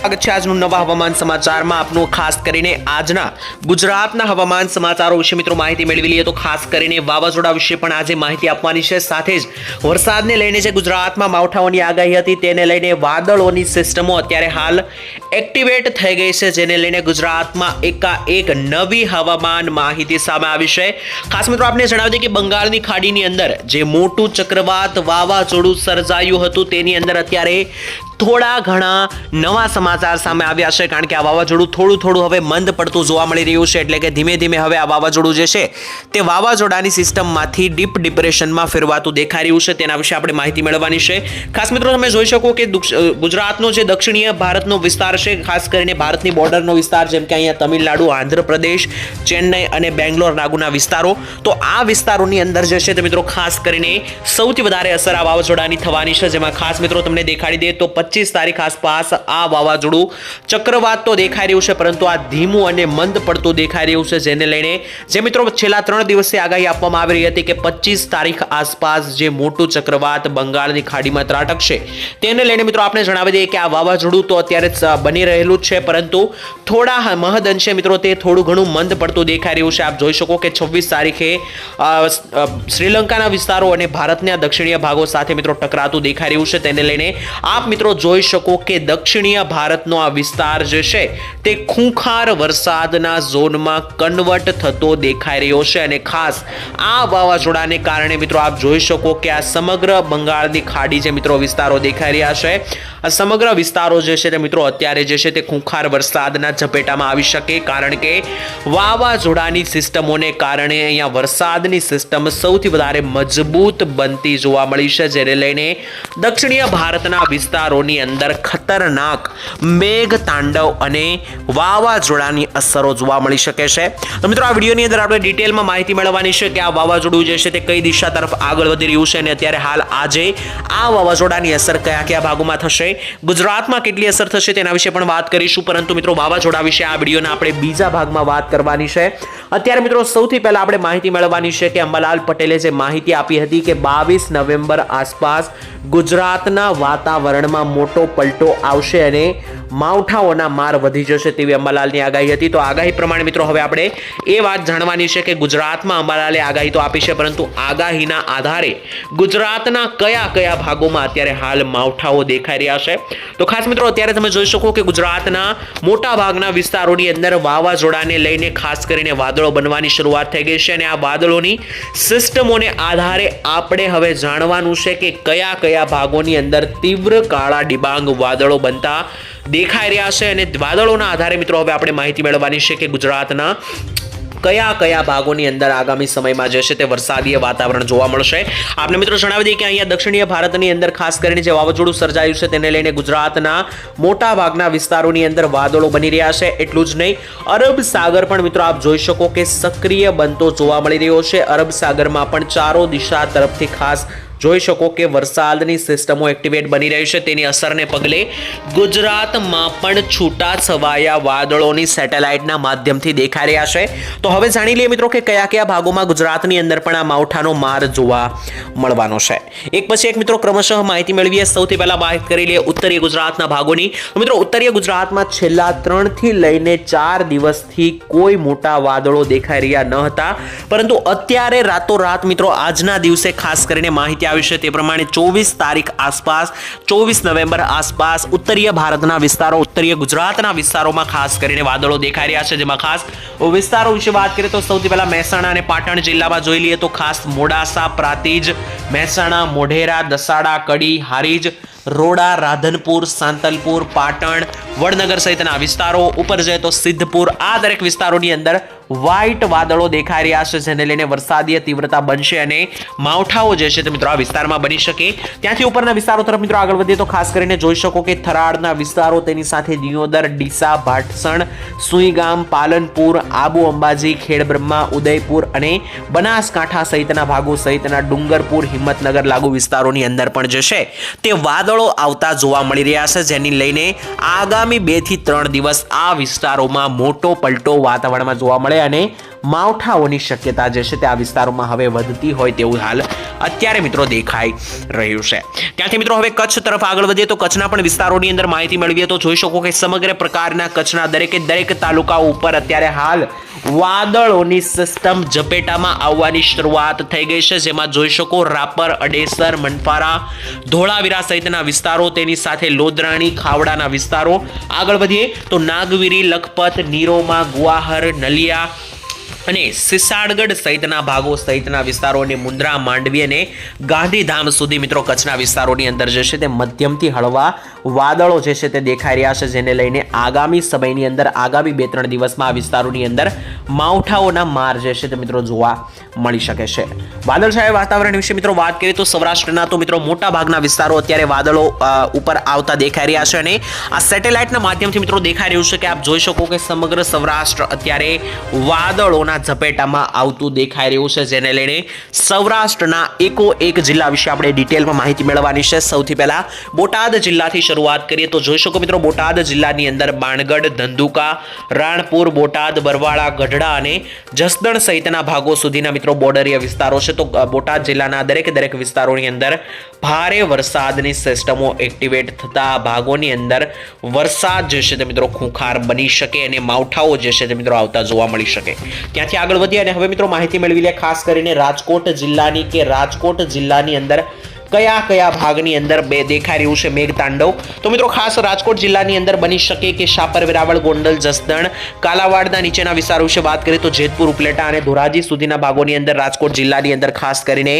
સ્વાગત છે આજનું નવા હવામાન સમાચારમાં. આપનું ખાસ કરીને આજના ગુજરાતના હવામાન સમાચારો વિશે મિત્રો માહિતી મેળવી લઈએ તો ખાસ કરીને વાવાઝોડા વિશે પણ આજે માહિતી આપવાની છે. સાથે જ વરસાદને લઈને જે ગુજરાતમાં માવઠાઓની આગાહી હતી તેને લઈને વાદળોની સિસ્ટમો અત્યારે હાલ એક્ટિવેટ થઈ ગઈ છે, જેને લઈને ગુજરાતમાં એકાએક નવી હવામાન માહિતી સામે આવી છે. ખાસ મિત્રો આપને જણાવી દઈએ કે બંગાળની ખાડીની અંદર જે મોટું ચક્રવાત વાવાઝોડું સર્જાયું હતું, તેની અંદર અત્યારે થોડા ઘણા નવા સમાચાર સામે આવ્યા છે, કારણ કે આ વાવાઝોડું થોડું થોડું હવે મંદ પડતું જોવા મળી રહ્યું છે, એટલે કે ધીમે ધીમે હવે આ વાવાઝોડું જે છે, તે વાવાઝોડાની સિસ્ટમમાંથી ડીપ ડિપ્રેશનમાં ફેરવાતું દેખાઈ રહ્યું છે, તેના વિશે આપણે માહિતી મેળવવાની છે. ખાસ મિત્રો, તમે જોઈ શકો કે ગુજરાતનો જે દક્ષિણીય ભારતનો વિસ્તાર છે, ખાસ કરીને ભારતની બોર્ડરનો વિસ્તાર, જેમ કે અહીંયા તમિલનાડુ, આંધ્રપ્રદેશ, ચેન્નઈ અને બેંગ્લોર નાગુના વિસ્તારો, તો આ વિસ્તારોની અંદર જે છે તે મિત્રો ખાસ કરીને સૌથી વધારે અસર આ વાવાઝોડાની થવાની છે, જેમાં ખાસ મિત્રો તમને દેખાડી દે તો પચીસ તારીખ આસપાસ આ વાવાઝોડું ચક્રવાત તો દેખાઈ રહ્યું છે, પરંતુ આ ધીમું અને મંદ પડતું દેખાઈ રહ્યું છે જેને લઈને જે મિત્રો છેલ્લા ત્રણ દિવસથી આગાહી આપવામાં આવી રહી હતી કે પચીસ તારીખ આસપાસ જે મોટું ચક્રવાત બંગાળની ખાડીમાં ત્રાટકશે તેને લઈને મિત્રો આપણે જણાવી દઈએ કે આ વાવાઝોડું તો અત્યારે બની રહેલું છે, પરંતુ થોડા મહદ અંશે મિત્રો તે થોડું ઘણું મંદ પડતું દેખાઈ રહ્યું છે. આપ જોઈ શકો કે છવ્વીસ તારીખે શ્રીલંકાના વિસ્તારો અને ભારતના દક્ષિણીય ભાગો સાથે મિત્રો ટકરાતું દેખાઈ રહ્યું છે, તેને લઈને આપ મિત્રો જોઈ શકો કે દક્ષિણીય ભારતનો આ વિસ્તાર જે છે, તે ખૂંખાર વરસાદના ઝોનમાં કન્વર્ટ થતો દેખાઈ રહ્યો છે અને ખાસ આ વાવાઝોડાને કારણે મિત્રો આપ જોઈ શકો કે આ સમગ્ર બંગાળની ખાડી જે મિત્રો વિસ્તારો દેખાઈ રહ્યા છે, આ સમગ્ર વિસ્તારો જે છે તે મિત્રો અત્યારે જે છે તે ખૂંખાર વરસાદના ઝપેટામાં આવી શકે કારણ કે વાવાઝોડાની સિસ્ટમોને કારણે અહીંયા વરસાદની સિસ્ટમ સૌથી વધારે મજબૂત બનતી જોવા મળી છે, જેને લઈને દક્ષિણીય ભારતના વિસ્તારોની અંદર ખતરનાક મેઘ તાંડવ અને વાવાઝોડાની અસરો જોવા મળી શકે છે. તો મિત્રો, આ વિડીયોની અંદર આપણે ડિટેલમાં માહિતી મેળવવાની છે કે આ વાવાઝોડું જે છે તે કઈ દિશા તરફ આગળ વધી રહ્યું છે અને અત્યારે હાલ આજે આ વાવાઝોડાની અસર કયા કયા ભાગોમાં થશે, ગુજરાતમાં કેટલી અસર થશે તેના વિશે પણ વાત કરીશું. પરંતુ મિત્રો, વાવાઝોડા વિશે આ વિડીયોના આપણે બીજા ભાગમાં વાત કરવાની છે. અત્યારે મિત્રો, સૌથી પહેલા આપણે માહિતી મેળવવાની છે કે અંબાલાલ પટેલે જે માહિતી આપી હતી કે બાવીસ નવેમ્બર આસપાસ ગુજરાતના વાતાવરણમાં મોટો પલટો આવશે અને માવઠાઓના માર વધી જશે તેવી અંબાલાલની આગાહી હતી. તો આગાહી પ્રમાણે મિત્રો હવે આપણે એ વાત જાણવાની છે કે ગુજરાતમાં અંબાલાલે આગાહી તો આપી છે, પરંતુ આગાહીના આધારે ગુજરાતના કયા કયા ભાગોમાં અત્યારે હાલ માવઠાઓ દેખાઈ રહ્યા છે. તો ખાસ મિત્રો અત્યારે તમે જોઈ શકો કે ગુજરાતના મોટા ભાગના વિસ્તારોની અંદર વાવાઝોડાને લઈને ખાસ કરીને વાદળો બનવાની શરૂઆત થઈ ગઈ છે અને આ વાદળોની સિસ્ટમોને આધારે આપણે હવે જાણવાનું છે કે કયા કયા ભાગોની અંદર તીવ્ર કાળા ડિબાંગ વાદળો બનતા દેખાઈ રહ્યા છે અને વાદળોના આધારે મિત્રો હવે આપણે માહિતી મેળવવાની છે કે ગુજરાતના કયા કયા ભાગોની અંદર આગામી સમયમાં જે છે તે વરસાદીય વાતાવરણ જોવા મળશે. આપને મિત્રો જણાવી દઈએ કે અહીંયા દક્ષિણીય ભારતની અંદર ખાસ કરીને જે વાવાઝોડું સર્જાયું છે તેને લઈને ગુજરાતના મોટા ભાગના વિસ્તારોની અંદર વાદળો બની રહ્યા છે. એટલું જ નહીં, અરબ સાગર પણ મિત્રો આપ જોઈ શકો કે સક્રિય બનતો જોવા મળી રહ્યો છે. અરબ સાગરમાં પણ ચારો દિશા તરફથી ખાસ જોઈ શકો કે વરસાદની સિસ્ટમો એક્ટિવેટ બની રહી છે. તેની અસરને પગલે ગુજરાતમાં પણ છૂટા છવાયા વાદળોની સેટેલાઇટના માધ્યમથી દેખાઈ રહ્યા છે. તો હવે જાણી લઈએ મિત્રો કે કયા કયા ભાગોમાં ગુજરાતની અંદર પણ આ માવઠાનો માર જોવા મળવાનો છે. એક પછી એક મિત્રો ક્રમશઃ માહિતી મેળવીએ. સૌથી પહેલા વાત કરી લઈએ ઉત્તરીય ગુજરાતના ભાગોની. મિત્રો ઉત્તરીય ગુજરાતમાં છેલ્લા ત્રણથી લઈને ચાર દિવસથી કોઈ મોટા વાદળો દેખાઈ રહ્યા ન હતા. પરંતુ અત્યારે રાતોરાત મિત્રો આજના દિવસે ખાસ કરીને માહિતી આવી તે પ્રમાણે ચોવીસ તારીખ આસપાસ, ચોવીસ નવેમ્બર આસપાસ ઉત્તરીય ભારતના વિસ્તારો, ઉત્તરીય ગુજરાતના વિસ્તારોમાં ખાસ કરીને વાદળો દેખાઈ રહ્યા છે. જેમાં ખાસ વિસ્તારો વિશે વાત કરીએ તો સૌથી પહેલાં મહેસાણા અને પાટણ જિલ્લામાં જોઈ લઈએ તો ખાસ મોડાસા, પ્રાતિજ, મહેસાણા, મોઢેરા, દસાડા, કડી, હારીજ, રોડા, રાધનપુર, સાંતલપુર, પાટણ વડનગર સહિતના વિસ્તારો ઉપર જાય તો સિદ્ધપુર, આ દરેક વિસ્તારોની અંદર વ્હાઇટ વાદળો દેખાઈ રહ્યા છે, જેને લઈને વરસાદીય તીવ્રતા બનશે અને માવઠાઓ જે છે તે મિત્રો આ વિસ્તારમાં બની શકે. ત્યાંથી ઉપરના વિસ્તારો તરફ મિત્રો આગળ વધીએ તો ખાસ કરીને જોઈ શકો કે થરાડના વિસ્તારો તેની સાથે દિયોદર, ડીસા, ભાટસણ, સુઈગામ, પાલનપુર, આબુ અંબાજી, ખેડબ્રહ્મા, ઉદયપુર અને બનાસકાંઠા સહિતના ભાગો સહિતના ડુંગરપુર, હિંમતનગર લાગુ વિસ્તારોની અંદર પણ જે છે તે વાદળો આવતા જોવા મળી રહ્યા છે, જેની લઈને આગામી બેથી ત્રણ દિવસ આ વિસ્તારોમાં મોટો પલટો વાતાવરણમાં જોવા મળે અને માવઠાઓની શક્યતા જે છે તે આ વિસ્તારોમાં હવે વધતી હોય તેવું હાલ અત્યારે મિત્રો દેખાઈ રહ્યું છે. ત્યાંથી મિત્રો હવે કચ્છ તરફ આગળ વધીએ તો કચ્છના પણ વિસ્તારોની અંદર માહિતી મેળવીએ તો જોઈ શકો કે સમગ્ર પ્રકારના કચ્છના દરેકે દરેક તાલુકાઓ ઉપર અત્યારે હાલ વાદળોની સિસ્ટમ ઝપેટામાં આવવાની શરૂઆત થઈ ગઈ છે. જેમાં જોઈ શકો રાપર, અડેસર મનપારા ધોળાવીરા સહિતના વિસ્તારો, તેની સાથે લોદરાણી, ખાવડાના વિસ્તારો. આગળ વધીએ તો નાગવીરી, લખપત, નીરોમાં, ગુવાહર, નલિયા અને સિસાડગઢ સહિતના ભાગો સહિતના વિસ્તારોને મુન્દ્રા, માંડવી અને ગાંધીધામ સુધી મિત્રો કચ્છના વિસ્તારોની અંદર જે છે તે મધ્યમથી હળવા વાદળો જે છે તે દેખાઈ રહ્યા છે, જેને લઈને આગામી સમયની અંદર, આગામી બે ત્રણ દિવસમાં આ વિસ્તારોની અંદર માવઠાઓના માર જે છે તે મિત્રો જોવા મળી શકે છે. વાદળછાયા વાતાવરણ વિશે મિત્રો વાત કરીએ તો સૌરાષ્ટ્રના તો મિત્રો મોટા ભાગના વિસ્તારો અત્યારે વાદળો ઉપર આવતા દેખાઈ રહ્યા છે અને આ સેટેલાઇટના માધ્યમથી મિત્રો દેખાઈ રહ્યું છે કે આપ જોઈ શકો કે સમગ્ર સૌરાષ્ટ્ર અત્યારે વાદળોના ઝપેટામાં આવતું દેખાઈ રહ્યું છે, જેને લઈને સૌરાષ્ટ્રના એકો એક જિલ્લા વિશે આપણે ડિટેલમાં માહિતી મેળવવાની છે. સૌથી પહેલા બોટાદ જિલ્લાથી શરૂઆત કરીએ તો જોઈ શકો મિત્રો, બોટાદ જિલ્લાની અંદર બાણગઢ, ધંધુકા, રાણપુર, બોટાદ, બરવાળા, ગઢડા અને જસદણ સહિતના ભાગો સુધીના મિત્રો બોર્ડરીય વિસ્તારો છે. તો બોટાદ જિલ્લાના દરેક દરેક વિસ્તારોની અંદર ભારે વરસાદની સિસ્ટમો એક્ટિવેટ થતા ભાગોની અંદર વરસાદ જે છે તે મિત્રો ખૂંખાર બની શકે અને માવઠાઓ જે છે તે મિત્રો આવતા જોવા મળી શકે. ત્યાંથી આગળ વધીએ અને હવે મિત્રો માહિતી મેળવી લે ખાસ કરીને રાજકોટ જિલ્લાની કે રાજકોટ જિલ્લાની અંદર કયા કયા ભાગની અંદર બે દેખાઈ રહ્યું છે મેઘતાંડવ. તો મિત્રો ખાસ રાજકોટ જિલ્લાની અંદર બની શકે કે શાપર, વેરાવળ, ગોંડલ, જસદણ, કાલાવાડના નીચેના વિસ્તારો વિશે વાત કરીએ તો જેતપુર, ઉપલેટા અને ધોરાજી સુધીના ભાગોની અંદર રાજકોટ જિલ્લાની અંદર ખાસ કરીને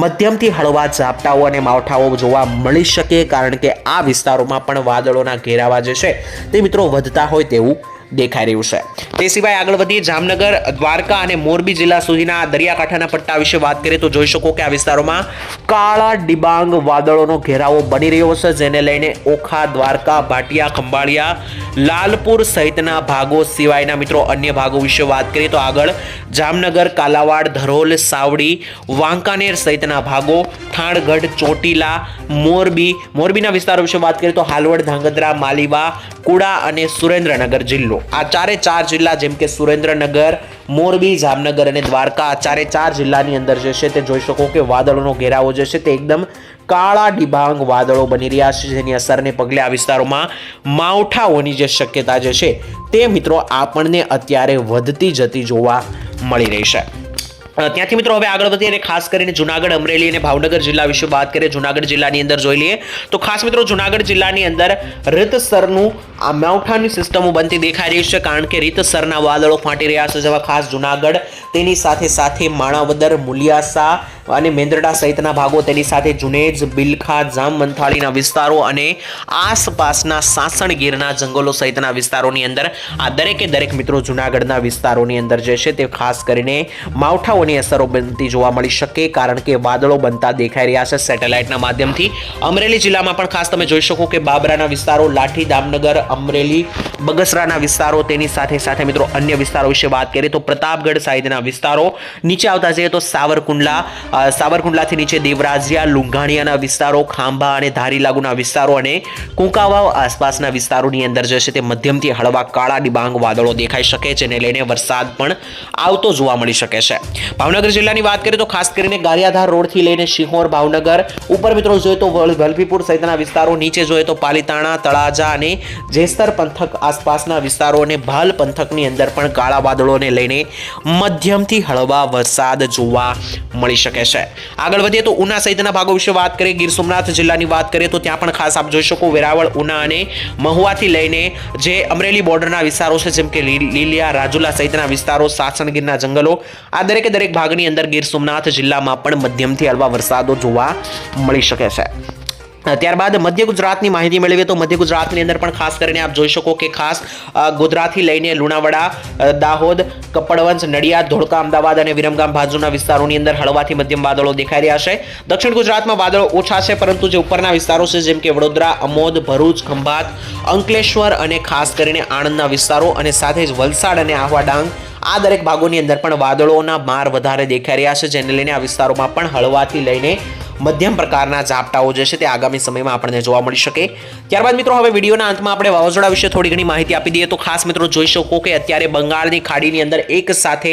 મધ્યમથી હળવા ઝાપટાઓ અને માવઠાઓ જોવા મળી શકે કારણ કે આ વિસ્તારોમાં પણ વાદળોના ઘેરાવા જે છે તે મિત્રો વધતા હોય તેવું દેખાઈ રહ્યું છે. તે સિવાય આગળ વધીએ, જામનગર, દ્વારકા અને મોરબી જિલ્લા સુધીના દરિયાકાંઠાના પટ્ટા વિશે વાત કરીએ તો જોઈ શકો કે આ વિસ્તારોમાં કાળા ડિબાંગ વાદળોનો ઘેરાવો બની રહ્યો છે, જેને લઈને ઓખા, દ્વારકા, ભાટિયા, ખંભાળિયા, લાલપુર સહિતના ભાગો સિવાયના મિત્રો અન્ય ભાગો વિશે વાત કરીએ તો આગળ જામનગર, કાલાવાડ, ધરોલ, સાવડી, વાંકાનેર સહિતના ભાગો, થાણગઢ, ચોટીલા, મોરબી, મોરબીના વિસ્તારો વિશે વાત કરીએ તો હાલવડ, ધાંગધ્રા, માલીવા, કુડા અને સુરેન્દ્રનગર જિલ્લો. આ ચારે ચાર જિલ્લા જેમ કે સુરેન્દ્રનગર, મોરબી, જામનગર અને દ્વારકા આ ચારે ચાર જિલ્લાની અંદર જે છે તે જોઈ શકો કે વાદળોનો ઘેરાવો જે છે તે એકદમ કાળા ડિબાંગ વાદળો બની રહ્યા છે જેની અસરને પગલે આ વિસ્તારોમાં માવઠાઓની જે શક્યતા જે છે તે મિત્રો આપણને અત્યારે વધતી જતી જોવા મળી રહી છે. ત્યાંથી મિત્રો હવે આગળ વધીએ અને ખાસ કરીને જુનાગઢ, અમરેલી અને ભાવનગર જિલ્લા વિશે વાત કરીએ. જુનાગઢ જિલ્લાની અંદર જોઈ લઈએ તો ખાસ મિત્રો જુનાગઢ જિલ્લાની અંદર રીતસરનું આ માવઠાની સિસ્ટમો બનતી દેખાઈ રહી છે કારણ કે રીતસરના વાદળો ફાટી રહ્યા છે જેવા ખાસ જુનાગઢ તેની સાથે સાથે માણાવદર, મુલિયાસા અને મેંદરડા સહિતના ભાગો તેની સાથે જુનેજ, બિલખા, જામ મંથાળીના વિસ્તારો અને આસપાસના સાસણ ગીરના જંગલો સહિતના વિસ્તારોની અંદર, આ દરેકે દરેક મિત્રો જુનાગઢના વિસ્તારોની અંદર જે છે તે ખાસ કરીને માવઠાઓની અસરો બનતી જોવા મળી શકે, કારણ કે વાદળો બનતા દેખાઈ રહ્યા છે સેટેલાઇટના માધ્યમથી. અમરેલી જિલ્લામાં પણ ખાસ તમે જોઈ શકો કે બાબરાના વિસ્તારો લાઠી દામનગર અમરેલી, બગસરાના વિસ્તારો, તેની સાથે સાથે મિત્રો અન્ય વિસ્તારો વિશે વાત કરીએ તો પ્રતાપગઢ સહિતના વિસ્તારો, નીચે આવતા જઈએ તો સાવરકુંડલા અ, સાવરકુંડલાથી નીચે દેવરાજિયા લુંઘાણિયાના વિસ્તારો ખાંભા અને ધારી લાગુના વિસ્તારો અને કુંકાવાવ આસપાસના વિસ્તારોની અંદર જે છે તે મધ્યમથી હળવા કાળા ડિબાંગ વાદળો દેખાઈ શકે છે ને લઈને વરસાદ પણ આવતો જોવા મળી શકે છે. ભાવનગર જિલ્લાની વાત કરીએ તો ખાસ કરીને ગારિયાધાર રોડથી લઈને શિહોર ભાવનગર ઉપર મિત્રો જોઈએ તો વલ- વલભીપુર સહિતના વિસ્તારો નીચે જોઈએ તો પાલીતાણા તળાજા અને જેસ્તર પંથક આસપાસના વિસ્તારો અને ભાલ પંથકની અંદર પણ કાળા વાદળોને લઈને મધ્યમથી હળવા વરસાદ જોવા મળી શકે છે આગળ વધીએ તો ઉના સહિતના ભાગો વિશે વાત કરીએ. ગીર સોમનાથ જિલ્લાની વાત કરીએ તો ત્યાં પણ ખાસ આપ જોઈ શકો વેરાવળ, ઉના અને મહુવાથી લઈને જે અમરેલી બોર્ડરના વિસ્તારો છે, જેમ કે લીલિયા, રાજુલા સહિતના વિસ્તારો સાસણગીરના જંગલો, આ દરેકે દરેક ભાગની અંદર ગીર સોમનાથ જિલ્લામાં પણ મધ્યમથી હળવા વરસાદો જોવા મળી શકે છે. ત્યારબાદ મધ્ય ગુજરાતની માહિતી મેળવીએ તો મધ્ય ગુજરાતની અંદર પણ ખાસ કરીને આપ જોઈ શકો કે ખાસ ગોધરાથી લઈને લુણાવાડા દાહોદ કપડવંશ નડિયાદ, ધોળકા, અમદાવાદ અને વિરમગામ બાજુના વિસ્તારોની અંદર હળવાથી મધ્યમ વાદળો દેખાઈ રહ્યા છે. દક્ષિણ ગુજરાતમાં વાદળો ઓછા છે, પરંતુ જે ઉપરના વિસ્તારો છે, જેમ કે વડોદરા, અમોદ, ભરૂચ, ખંભાત, અંકલેશ્વર અને ખાસ કરીને આણંદના વિસ્તારો અને સાથે જ વલસાડ અને આહવા ડાંગ આ દરેક ભાગોની અંદર પણ વાદળોના માર વધારે દેખાઈ રહ્યા છે, જેને લઈને આ વિસ્તારોમાં પણ હળવાથી લઈને મધ્યમ પ્રકારના ઝાપટાઓ જે છે તે આગામી સમયમાં આપણને જોવા મળી શકે. ત્યારબાદ મિત્રો, હવે વિડીયોના અંતમાં આપણે વાવાઝોડા વિશે થોડી ઘણી માહિતી આપી દઈએ તો ખાસ મિત્રો જોઈ શકો કે અત્યારે બંગાળની ખાડીની અંદર એક સાથે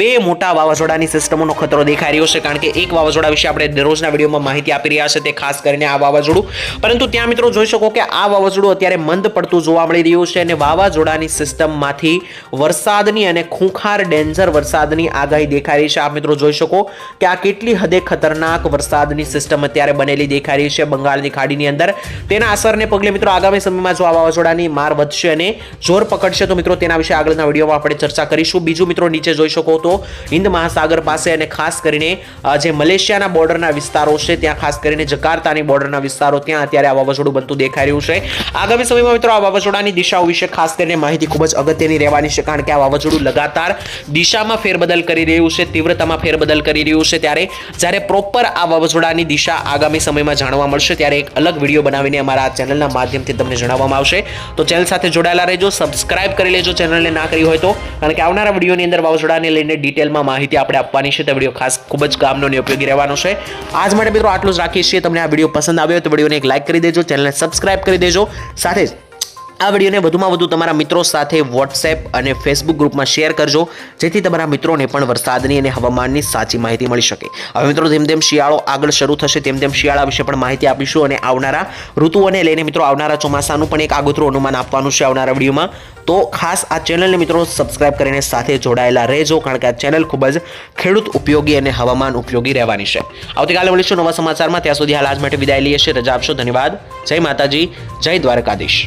બે મોટા વાવાઝોડાની સિસ્ટમોનો ખતરો દેખાઈ રહ્યો છે. કારણ કે એક વાવાઝોડા વિશે આપણે દરરોજના વિડીયોમાં માહિતી આપી રહ્યા છે તે ખાસ કરીને આ વાવાઝોડું. પરંતુ ત્યાં મિત્રો જોઈ શકો કે આ વાવાઝોડું અત્યારે મંદ પડતું જોવા મળી રહ્યું છે અને વાવાઝોડાની સિસ્ટમમાંથી વરસાદની અને ખૂંખાર ડેન્જર વરસાદની આગાહી દેખાઈ રહી છે. આપ મિત્રો જોઈ શકો કે આ કેટલી હદે ખતરનાક વરસાદની સિસ્ટમ અત્યારે બનેલી દેખાઈ રહી છે બંગાળની ખાડીની અંદર. તેના અસરને પગલે મિત્રો આગામી સમયમાં જો આ વાવાઝોડાની માર વધશે અને જોર પકડશે, તો મિત્રો તેના વિશે આગળના વિડીયોમાં આપણે ચર્ચા કરીશું. બીજું મિત્રો નીચે જોઈ શકો તો હિન્દ મહાસાગર પાસે અને ખાસ કરીને જે મલેશિયાના બોર્ડરના વિસ્તારો છે, ત્યાં ખાસ કરીને જકાર્તાની બોર્ડરના વિસ્તારો, ત્યાં અત્યારે આ વાવાઝોડું બનતું દેખાઈ રહ્યું છે. આગામી સમયમાં મિત્રો આ વાવાઝોડાની દિશાઓ વિશે ખાસ કરીને માહિતી ખૂબ જ અગત્યની રહેવાની છે, કારણ કે આ વાવાઝોડું લગાતાર દિશામાં ફેરબદલ કરી રહ્યું છે, તીવ્રતામાં ફેરબદલ કરી રહ્યું છે. ત્યારે જ્યારે પ્રોપર આ વાવાઝોડાની દિશા આગામી સમયમાં જાણવા મળશે. ત્યારે એક અલગ વીડિયો બનાવીને અમારા આ ચેનલના માધ્યમથી તમને જણાવવામાં આવશે. તો ચેનલ સાથે જોડાયેલા રહેજો, સબસ્ક્રાઇબ કરી લેજો ચેનલને ના કરી હોય તો. કારણ કે આવનારા વિડીયોની અંદર વાવાઝોડાને લઈને ડિટેલમાં માહિતી આપણે આપવાની છે. તે વીડિયો ખાસ ખૂબ જ કામનો અને ઉપયોગી રહેવાનો છે. આજ માટે મિત્રો આટલું જ રાખીએ છીએ. તમને આ વીડિયો પસંદ આવ્યો તો વિડીયોને એક લાઇક કરી દેજો, ચેનલને સબસ્ક્રાઇબ કરી દેજો. સાથે જ આ વિડીયોને વધુમાં વધુ તમારા મિત્રો સાથે વોટ્સએપ અને ફેસબુક ગ્રુપમાં શેર કરજો, જેથી તમારા મિત્રોને પણ વરસાદની અને હવામાનની સાચી માહિતી મળી શકે. હવે મિત્રો, જેમ તેમ શિયાળો આગળ શરૂ થશે, તેમ તેમ શિયાળા વિશે પણ માહિતી આપીશું અને આવનારા ઋતુઓને લઈને મિત્રો, આવનારા ચોમાસાનું પણ એક આગોતરું અનુમાન આપવાનું છે આવનારા વિડીયોમાં. તો ખાસ આ ચેનલને મિત્રો સબસ્ક્રાઇબ કરીને સાથે જોડાયેલા રહેજો, કારણ કે આ ચેનલ ખૂબ જ ખેડૂત ઉપયોગી અને હવામાન ઉપયોગી રહેવાની છે. આવતીકાલે મળીશું નવા સમાચારમાં. ત્યાં સુધી હાલ આજ માટે વિદાય લઈએ છીએ. રજા આપશો. ધન્યવાદ. જય માતાજી. જય દ્વારકાધીશ.